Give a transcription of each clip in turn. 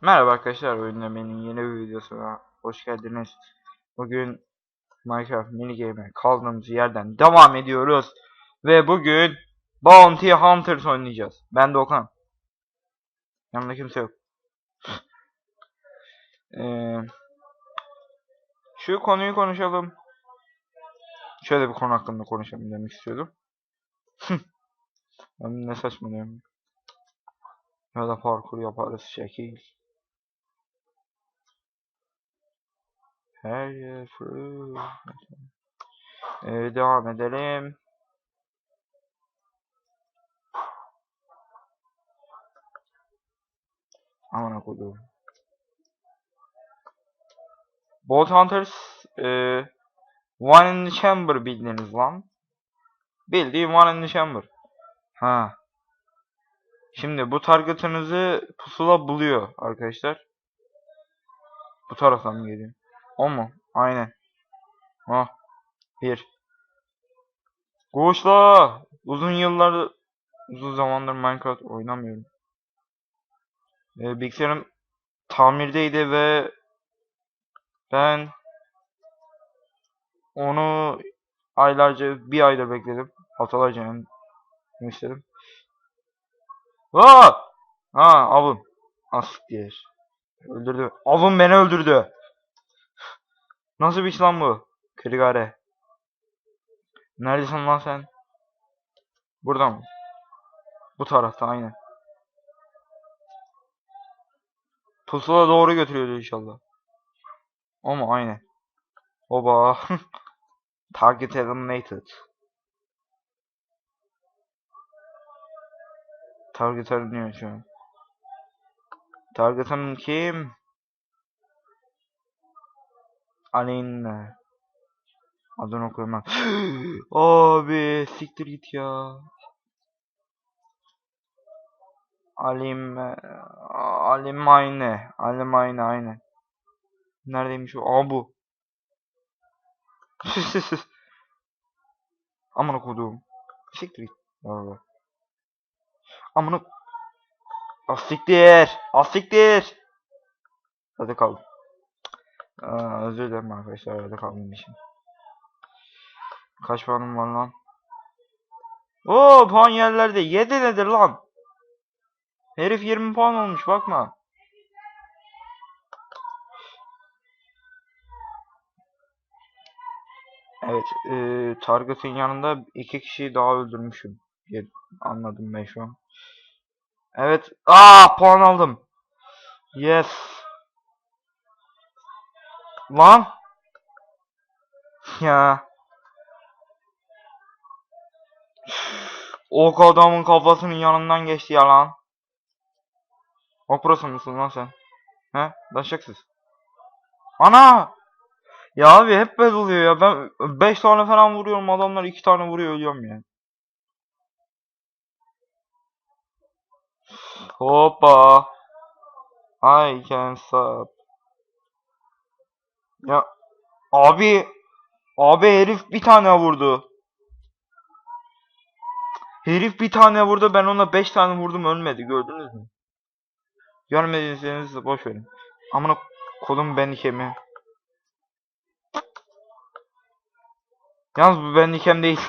Merhaba arkadaşlar, Oyunlamay'ın yeni bir videosuna hoş geldiniz. Bugün Minecraft minigame'e kaldığımız yerden devam ediyoruz. Ve bugün Bounty Hunters oynayacağız. Ben de Okan. Yanımda kimse yok. Ee, şu konuyu konuşalım. Şöyle bir konu hakkında konuşalım demek istiyordum. ben ne saçmalıyorum. Ya da parkur yaparız şekil. Her yer fırı. Ee, devam edelim. Aman koyduğum. Bolt Hunters e, One in the Chamber bildiniz lan. Bildiğim One in the Chamber. Ha. Şimdi bu target'ınızı pusula buluyor arkadaşlar. Bu taraftan mı geliyor? O mu? Aynen. Ah. Bir. Koşla. Uzun yıllar uzun zamandır Minecraft oynamıyorum. Ee, bilgisayarım tamirdeydi ve ben onu aylarca bir aydır bekledim. Haftalarca yani istedim. Aa! Ha avım. Asiktir. Öldürdü. Avım beni öldürdü. Nasıl bir iş lan bu? Krigare. Neredesin lan sen? Burada mı? Bu tarafta aynen. Pusula doğru götürüyordu inşallah. O mu? Aynen. Oba. Target eliminated. Target aranıyor şu an. Target'ım kim? Aleyna. Adını okuyamam. Abi siktir git ya. Alim Alim aynı. Alim aynı aynı. Neredeymiş o? Aa bu. Aman okudum. Siktir git. Valla. Amına Asiktir. Asiktir. Hadi kaldım. Aa, özür dilerim arkadaşlar arada kaldığım için. Kaç puanım var lan? Oo puan yerlerde. 7 nedir lan? Herif 20 puan olmuş bakma. Evet, e, Target'ın yanında iki kişiyi daha öldürmüşüm. Anladım ben şu an. Evet. Aa puan aldım. Yes. Lan. Ya. Ok adamın kafasının yanından geçti ya lan. Ok burası mısın lan sen? He? Daşaksız. Ana! Ya abi hep böyle oluyor ya. Ben 5 tane falan vuruyorum adamlar 2 tane vuruyor ölüyorum ya. Hoppa. I can stop. Ya abi abi herif bir tane vurdu. Herif bir tane vurdu ben ona 5 tane vurdum ölmedi gördünüz mü? Görmediyseniz de boş verin. Amına kolum ben ikemi. Yalnız bu ben ikem değil.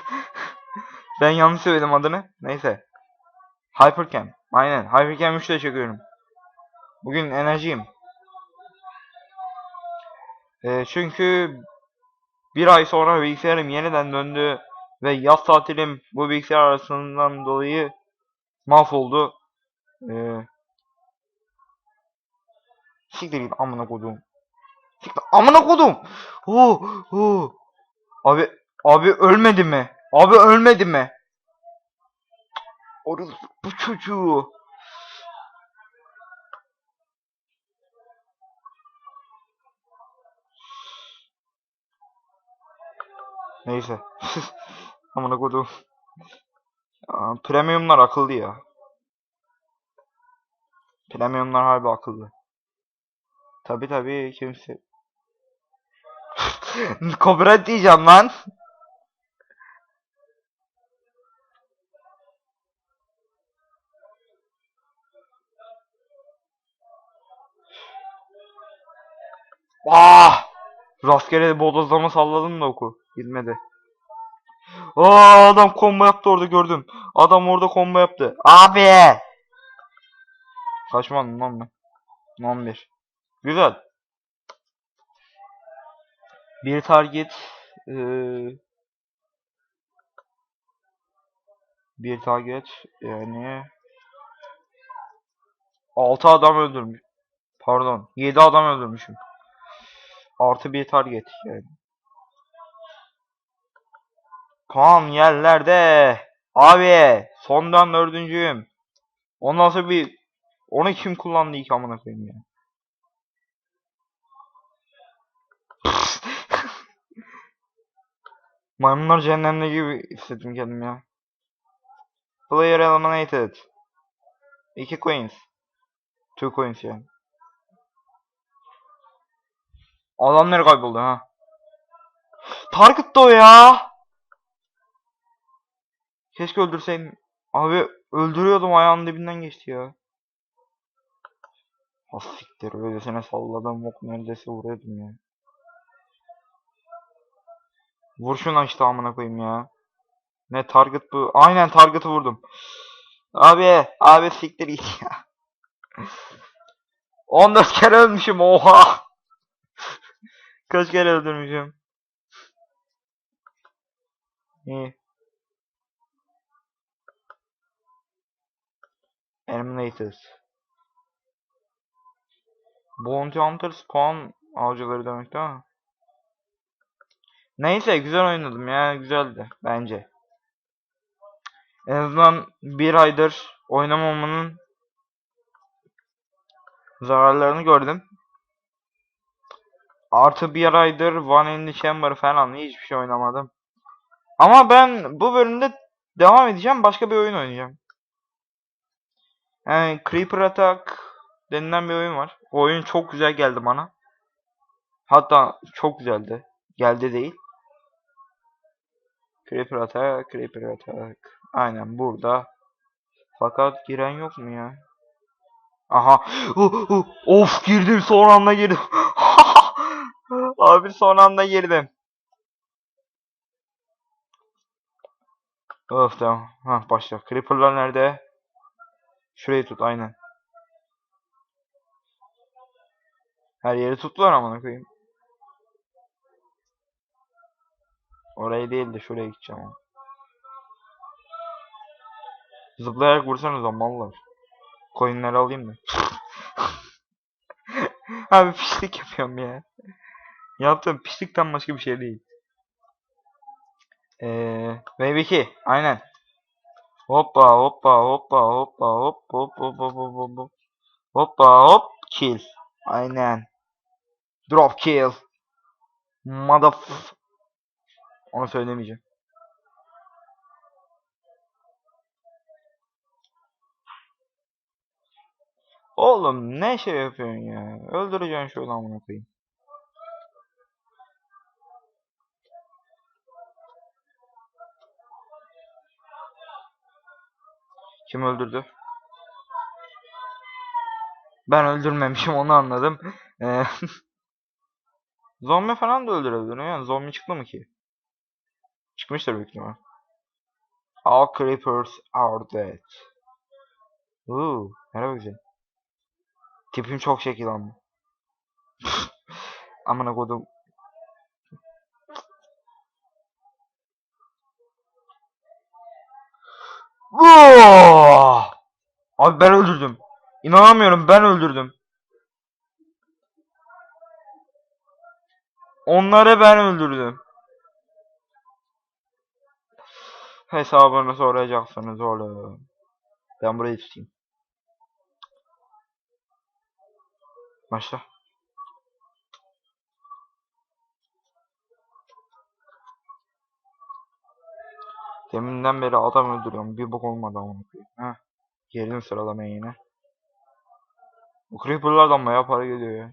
ben yanlış söyledim adını. Neyse. Hypercam. Aynen. Hypercam 3 ile çekiyorum. Bugün enerjiyim. Ee, çünkü bir ay sonra bilgisayarım yeniden döndü ve yaz tatilim bu bilgisayar arasından dolayı mahvoldu. Ee, siktir git amına kodum. Siktir amına kodum. Oo, oo. Abi abi ölmedi mi? Abi ölmedi mi? Orası bu çocuğu. Neyse. Amına kodum. Premiumlar akıllı ya. Premiumlar harbi akıllı. Tabi tabi kimse. Copyright diyeceğim lan. Ah! Rastgele bodozlama salladım da oku. Gitmedi. Aa adam combo yaptı orada gördüm. Adam orada combo yaptı. Abi! Kaçmadım lan ben. 11. Güzel. Bir target eee, bir target yani 6 adam öldürmüş. Pardon. 7 adam öldürmüşüm. Artı bir target yani. Puan yerlerde. Abi sondan dördüncüyüm. O nasıl bir onu kim kullandı ilk amına koyayım ya. Maymunlar cehennemde gibi hissettim kendimi ya. Player eliminated. 2 coins. 2 coins yani. Adam nereye kayboldu ha? Target da o ya. Keşke öldürseydim. Abi öldürüyordum ayağının dibinden geçti ya. Ha siktir öylesine salladım ok neredeyse vuruyordum ya. Vur şuna işte amına koyayım ya. Ne target bu? Aynen target'ı vurdum. Abi, abi siktir git ya. 14 kere ölmüşüm oha. Kaç kere öldürmüşüm? İyi. Eliminated. Bounty Hunters puan avcıları demek değil mi? Neyse güzel oynadım ya güzeldi bence. En azından bir aydır oynamamanın zararlarını gördüm. Artı bir aydır One in the Chamber falan hiçbir şey oynamadım. Ama ben bu bölümde devam edeceğim. Başka bir oyun oynayacağım. Yani Creeper Attack denilen bir oyun var. O oyun çok güzel geldi bana. Hatta çok güzeldi. Geldi değil. Creeper Attack, Creeper Attack. Aynen burada. Fakat giren yok mu ya? Aha. Of girdim son anda girdim. Abi son anda girdim. Of tamam. Ha başla. Creeper'lar nerede? Şurayı tut aynen. Her yeri tuttular amına koyayım. Orayı değil de şuraya gideceğim ama. Zıplayarak vursanız o mallar. Coinleri alayım da. Abi pislik yapıyorum ya. Yaptığım pislikten başka bir şey değil. Eee Wave 2 aynen. Hoppa hoppa hoppa hoppa hop hop hop hop hop hop hop. Hoppa hop kill. Aynen. Drop kill. Motherf... Onu söylemeyeceğim. Oğlum ne şey yapıyorsun ya? Öldüreceksin şu adamını koyayım. Kim öldürdü? Ben öldürmemişim onu anladım. Ee, zombi falan da öldürebilir yani zombi çıktı mı ki? Çıkmıştır büyük ihtimal. All creepers are dead. Uuu, merhaba güzel. Tipim çok şekil ama. Amına kodum. Vuh! Abi ben öldürdüm. İnanamıyorum ben öldürdüm. Onları ben öldürdüm. Hesabını soracaksınız oğlum. Ben burayı tutayım. Başla. Deminden beri adam öldürüyorum. Bir bok olmadı ama. Heh. Girdim sıralamaya yine. Bu creeperlardan bayağı para geliyor ya.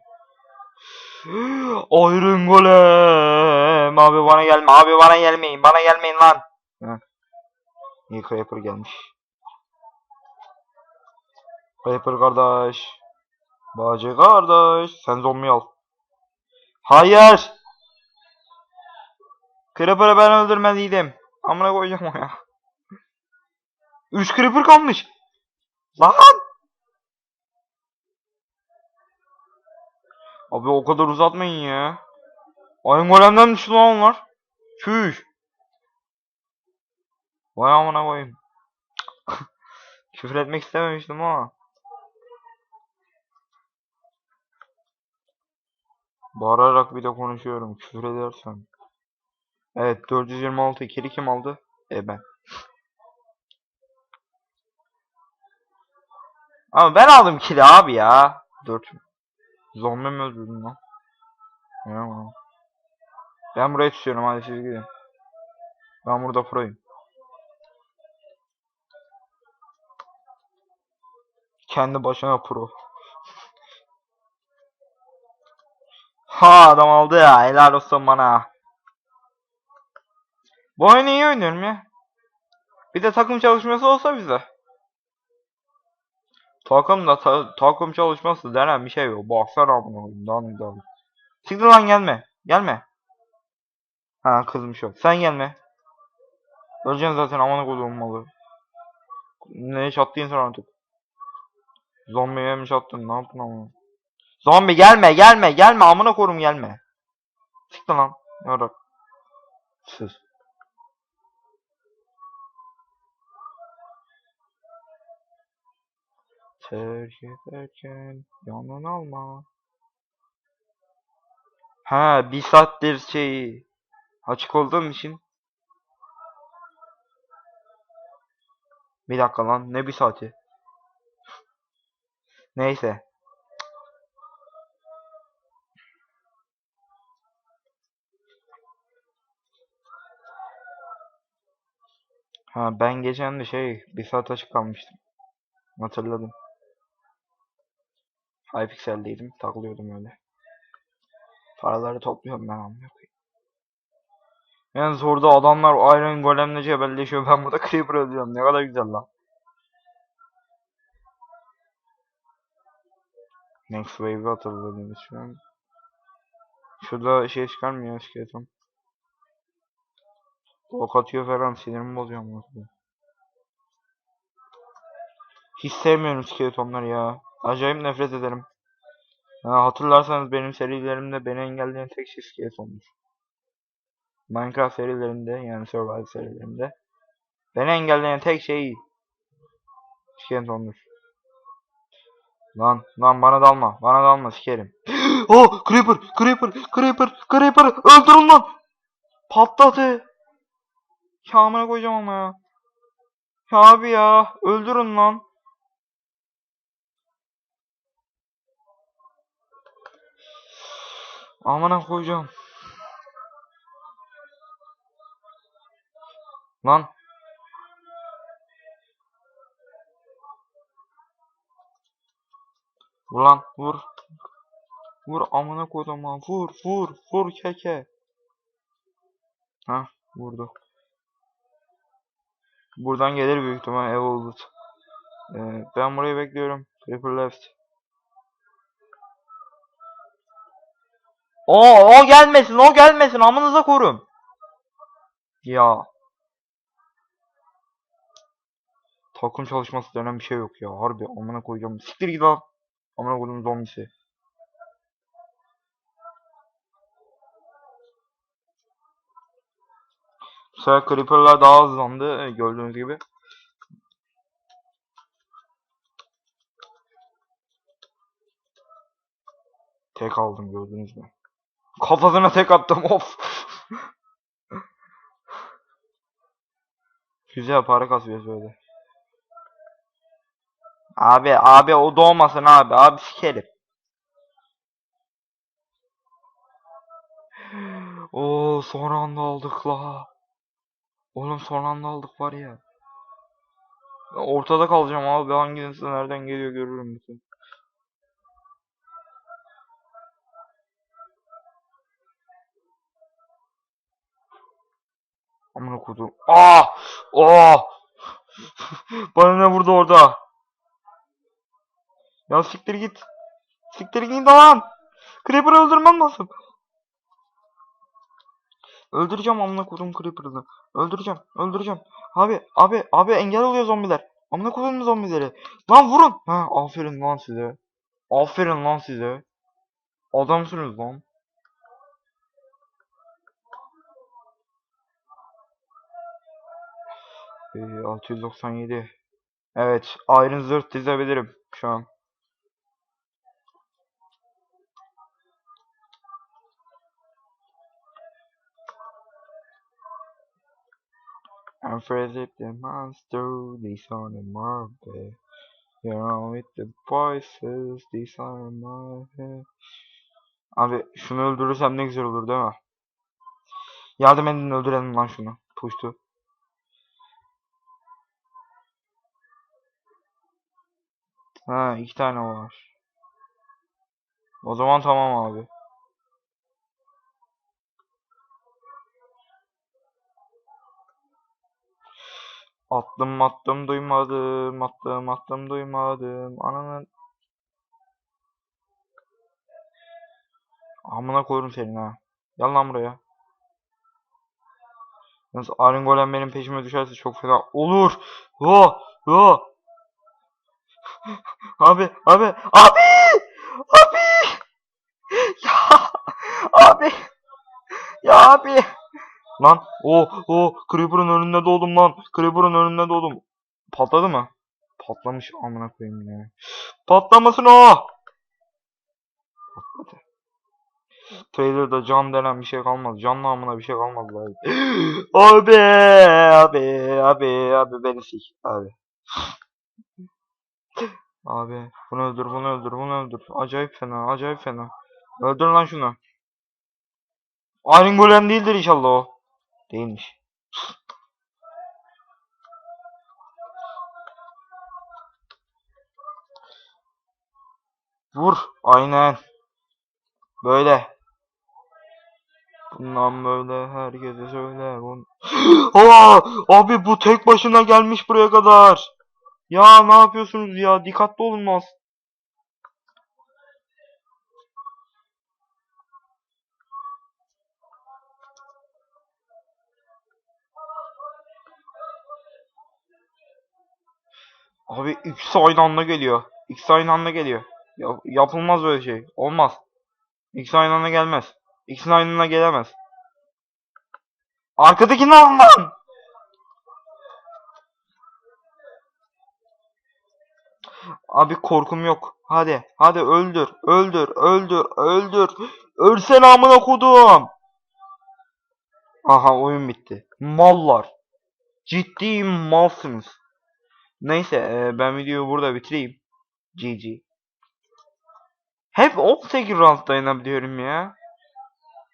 Iron Golem. Abi bana gelme. Abi bana gelmeyin. Bana gelmeyin lan. Heh. İyi creeper gelmiş. Creeper kardeş. Bacı kardeş. Sen zombi al. Hayır. Creeper'ı ben öldürmeliydim. Amına koyacağım o ya. 3 Creeper kalmış. Lan. Abi o kadar uzatmayın ya. Ayın golemden düştü lan onlar. Çüş. Vay amına koyayım. Küfür etmek istememiştim ama. Bağırarak bir de konuşuyorum. Küfür edersem. Evet 426 kili kim aldı? E ben. Ama ben aldım kili abi ya. 4. Zombi mi öldürdün lan? Ya. Ben burayı tutuyorum hadi siz gidin. Ben burada proyum. Kendi başına pro. Ha adam aldı ya helal olsun bana. Bu oyunu iyi oynuyorum ya. Bir de takım çalışması olsa bize. Takım da ta- takım çalışması denen bir şey yok. Baksana amına koyayım. Daha. Siktir lan gelme. Gelme. Ha kızmış yok. Sen gelme. Öleceksin zaten amına koyduğum malı. Ne çattın sen artık. Zombiye mi çattın? Ne yaptın amına? Zombi gelme gelme gelme amına korum gelme. Siktir lan. Yarak. Sus. Terk ederken yanına alma. Ha bir saattir şey açık olduğum için. Bir dakika lan ne bir saati? Neyse. Ha ben geçen de şey bir saat açık kalmıştım. Hatırladım. Hypixel'deydim takılıyordum öyle. Paraları topluyorum ben amına koyayım. Yalnız orada adamlar Iron Golem'le cebelleşiyor. Ben burada Creeper öldürüyorum. Ne kadar güzel lan. Next Wave'i hatırladığımız şu an. Şurada şey çıkarmıyor skeleton. Ok atıyor falan sinirimi bozuyor koyayım. Hiç sevmiyorum skeletonları ya. Acayip nefret ederim. Ha, hatırlarsanız benim serilerimde beni engelleyen tek şey skeletonmuş. Minecraft serilerinde yani Survival serilerinde beni engelleyen tek şey skeletonmuş. Lan lan bana dalma bana dalma sikerim. oh creeper creeper creeper creeper öldürün lan. Patladı. Kamına koyacağım ama ya. Ya abi ya öldürün lan. Amına koyacağım. Lan. Vur lan vur. Vur amına koydum lan vur vur vur keke. Ha vurdu. Buradan gelir büyük ihtimal Evolved. Ee, ben burayı bekliyorum. Creeper left. O o gelmesin o gelmesin amınıza korum. Ya. Takım çalışması denen bir şey yok ya. Harbi amına koyacağım. Siktir git lan. Amına koydum zombisi. Bu sefer Creeper'lar daha hızlandı e, gördüğünüz gibi. Tek aldım gördünüz mü? Kafasına tek attım of. Güzel para kasıyoruz böyle. Abi abi o doğmasın abi abi sikerim. Oo son anda aldık la. Oğlum son anda aldık var ya. Ortada kalacağım abi hangisi nereden geliyor görürüm bütün. Amına kodum. Aa! Aa! Bana ne vurdu orada? Ya siktir git. Siktir git lan. Creeper öldürmem lazım. Öldüreceğim amına kodum creeper'ını. Öldüreceğim. Öldüreceğim. Abi abi abi engel oluyor zombiler. Amına kodum zombileri. Lan vurun. Ha aferin lan size. Aferin lan size. Adamsınız lan. Ee, 697. Evet, Iron Zırh dizebilirim şu an. I'm afraid the monster, these are the marble. You're on with the voices, these are my head. Abi şunu öldürürsem ne güzel olur değil mi? Yardım edin öldürelim lan şunu. Puştu. Ha iki tane var. O zaman tamam abi. Attım attım duymadım attım attım duymadım ananın Amına koyarım senin ha. Gel lan buraya. Yalnız Iron Golem benim peşime düşerse çok fena olur. Oh, oh. Abi, abi, abi! Abi! Ya! Abi! Ya abi! Lan, o, o, Creeper'ın önünde doğdum lan. Creeper'ın önünde doğdum. Patladı mı? Patlamış amına koyayım ya. Patlamasın o! Patladı. Trailer'da can denen bir şey kalmadı. Can namına bir şey kalmadı abi. abi, abi, abi, abi beni sik abi. Abi bunu öldür bunu öldür bunu öldür. Acayip fena acayip fena. Öldür lan şunu. Iron Golem değildir inşallah o. Değilmiş. Vur. Aynen. Böyle. Bundan böyle herkese söyler. Bun... Aa, abi bu tek başına gelmiş buraya kadar. Ya ne yapıyorsunuz ya? Dikkatli olunmaz. Abi ikisi aynı anda geliyor. İkisi aynı anda geliyor. Ya- yapılmaz böyle şey. Olmaz. İkisi aynı anda gelmez. İkisi aynı anda gelemez. Arkadakini alın lan! Abi korkum yok. Hadi, hadi öldür, öldür, öldür, öldür. Ölsen amına kodum. Aha oyun bitti. Mallar. Ciddi malsınız. Neyse e, ben videoyu burada bitireyim. GG. Hep 18 round dayanabiliyorum ya.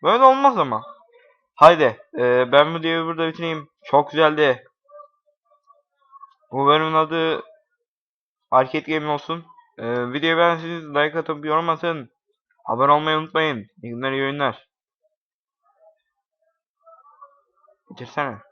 Böyle olmaz ama. Haydi e, ben videoyu burada bitireyim. Çok güzeldi. Bu bölümün adı Arcade Game olsun. E, videoyu beğendiyseniz like atıp yorum atın. Abone olmayı unutmayın. İyi günler iyi oyunlar. Bitirsene.